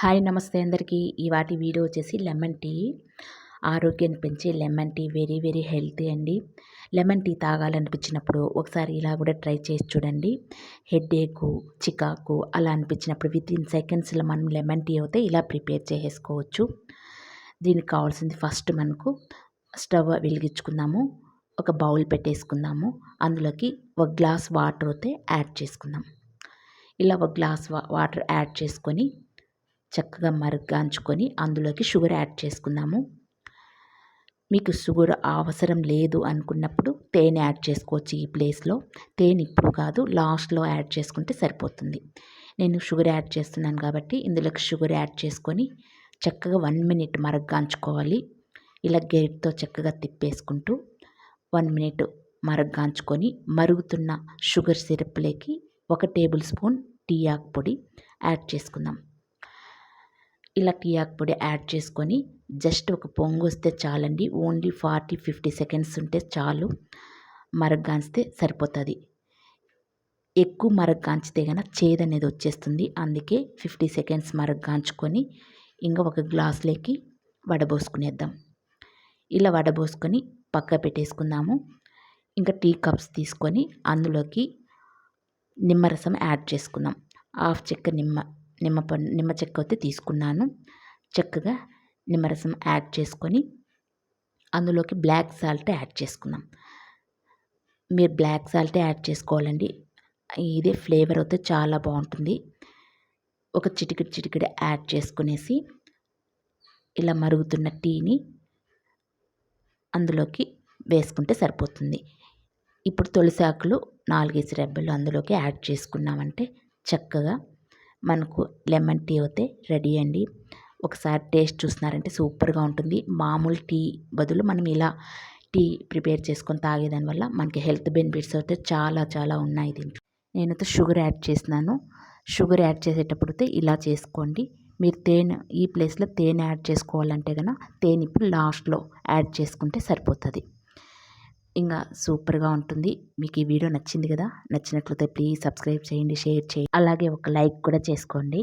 Hi నమస్తే అందరికీ. ఈ వాటి వీడియో వచ్చేసి లెమన్ టీ. ఆరోగ్యాన్ని పెంచే lemon tea very very healthy అండి. లెమన్ టీ తాగాలనిపించినప్పుడు ఒకసారి ఇలా కూడా ట్రై చేసి చూడండి. హెడ్ చికాకు అలా అనిపించినప్పుడు విత్ ఇన్ సెకండ్స్లో మనం లెమన్ టీ అయితే ఇలా ప్రిపేర్ చేసేసుకోవచ్చు. దీనికి కావాల్సింది ఫస్ట్ మనకు స్టవ్ వెలిగించుకుందాము. ఒక బౌల్ పెట్టేసుకుందాము. అందులోకి ఒక గ్లాస్ వాటర్ అయితే యాడ్ చేసుకుందాం. ఇలా ఒక గ్లాస్ వాటర్ యాడ్ చేసుకొని చక్కగా మరుగ్గాంచుకొని అందులోకి షుగర్ యాడ్ చేసుకుందాము. మీకు షుగర్ అవసరం లేదు అనుకున్నప్పుడు తేనె యాడ్ చేసుకోవచ్చు ఈ ప్లేస్లో. తేనె ఇప్పుడు కాదు లాస్ట్లో యాడ్ చేసుకుంటే సరిపోతుంది. నేను షుగర్ యాడ్ చేస్తున్నాను కాబట్టి ఇందులోకి షుగర్ యాడ్ చేసుకొని చక్కగా వన్ మినిట్ మరగ్గాంచుకోవాలి ఇలా గేట్తో చక్కగా తిప్పేసుకుంటూ వన్ మినిట్ మరగ్గాంచుకొని మరుగుతున్న షుగర్ సిరప్లోకి ఒక టేబుల్ స్పూన్ టీ ఆకు పొడి యాడ్ చేసుకుందాం. ఇలా టీ ఆకు పొడి యాడ్ చేసుకొని జస్ట్ ఒక పొంగు వస్తే చాలండి. ఓన్లీ ఫార్టీ ఫిఫ్టీ సెకండ్స్ ఉంటే చాలు. మరగ్గాంచితే సరిపోతుంది. ఎక్కువ మరగ్గాంచితే కనుక చేదు అనేది వచ్చేస్తుంది. అందుకే ఫిఫ్టీ సెకండ్స్ మరగ్గాంచుకొని ఇంకా ఒక గ్లాస్లోకి వడబోసుకునేద్దాం. ఇలా వడబోసుకొని పక్క పెట్టేసుకుందాము. ఇంకా టీ కప్స్ తీసుకొని అందులోకి నిమ్మరసం యాడ్ చేసుకుందాం. హాఫ్ చెక్క నిమ్మ నిమ్మ పండు నిమ్మ చెక్క అయితే తీసుకున్నాను. చక్కగా నిమ్మరసం యాడ్ చేసుకొని అందులోకి బ్లాక్ సాల్ట్ యాడ్ చేసుకున్నాం. మీరు బ్లాక్ సాల్ట్ యాడ్ చేసుకోవాలండి. ఇదే ఫ్లేవర్ అయితే చాలా బాగుంటుంది. ఒక చిటికిడి చిటికిడి యాడ్ చేసుకునేసి ఇలా మరుగుతున్న టీని అందులోకి వేసుకుంటే సరిపోతుంది. ఇప్పుడు తులసి ఆకులు నాలుగేసి రెబ్బలు అందులోకి యాడ్ చేసుకున్నామంటే చక్కగా మనకు లెమన్ టీ అయితే రెడీ అండి. ఒకసారి టేస్ట్ చూస్తున్నారంటే సూపర్గా ఉంటుంది. మామూలు టీ బదులు మనం ఇలా టీ ప్రిపేర్ చేసుకొని తాగేదాని వల్ల మనకి హెల్త్ బెనిఫిట్స్ అయితే చాలా చాలా ఉన్నాయి దీంట్లో. నేనైతే షుగర్ యాడ్ చేసినాను షుగర్ యాడ్ చేసేటప్పుడు అయితే ఇలా చేసుకోండి. మీరు తేనె ఈ ప్లేస్లో తేనె యాడ్ చేసుకోవాలంటే కనుక తేనె ఇప్పుడు లాస్ట్లో యాడ్ చేసుకుంటే సరిపోతుంది. ఇంకా సూపర్గా ఉంటుంది. మీకు ఈ వీడియో నచ్చింది కదా నచ్చినట్లయితే ప్లీజ్ సబ్స్క్రైబ్ చేయండి షేర్ చేయండి. అలాగే ఒక లైక్ కూడా చేసుకోండి.